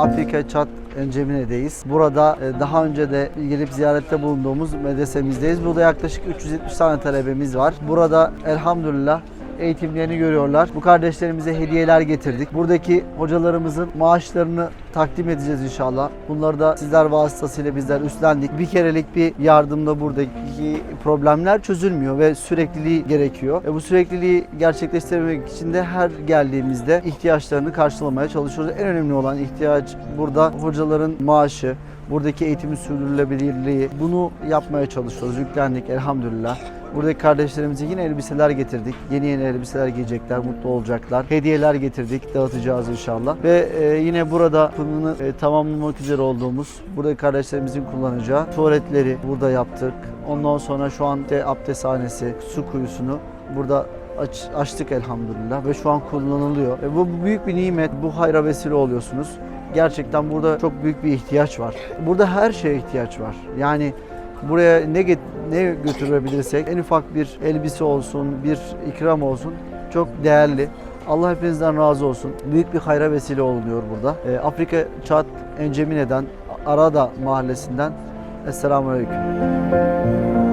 Afrika Çat Encemine'deyiz. Burada e, daha önce de gelip ziyarette bulunduğumuz medresemizdeyiz. Burada yaklaşık 370 tane talebemiz var. Burada elhamdülillah eğitimlerini görüyorlar. Bu kardeşlerimize hediyeler getirdik. Buradaki hocalarımızın maaşlarını takdim edeceğiz inşallah. Bunları da sizler vasıtasıyla bizler üstlendik. Bir kerelik bir yardımla buradaki problemler çözülmüyor ve sürekliliği gerekiyor. E bu sürekliliği gerçekleştirmek için de her geldiğimizde ihtiyaçlarını karşılamaya çalışıyoruz. En önemli olan ihtiyaç burada hocaların maaşı, buradaki eğitimin sürdürülebilirliği. Bunu yapmaya çalışıyoruz. Yüklendik elhamdülillah. Buradaki kardeşlerimize yine elbiseler getirdik. Yeni yeni elbiseler giyecekler, mutlu olacaklar. Hediyeler getirdik, dağıtacağız inşallah. Ve e, yine burada fırını e, tamamlamak üzere olduğumuz, buradaki kardeşlerimizin kullanacağı tuvaletleri burada yaptık. Ondan sonra şu an de abdesthanesi, su kuyusunu burada aç, açtık elhamdülillah ve şu an kullanılıyor. E, bu büyük bir nimet, bu hayra vesile oluyorsunuz. Gerçekten burada çok büyük bir ihtiyaç var. Burada her şeye ihtiyaç var. Yani buraya ne get- ne götürebilirsek en ufak bir elbise olsun, bir ikram olsun çok değerli. Allah hepinizden razı olsun. Büyük bir hayra vesile oluyor burada. E, Afrika Çat Encemine'den Arada mahallesinden Esselamu Aleyküm.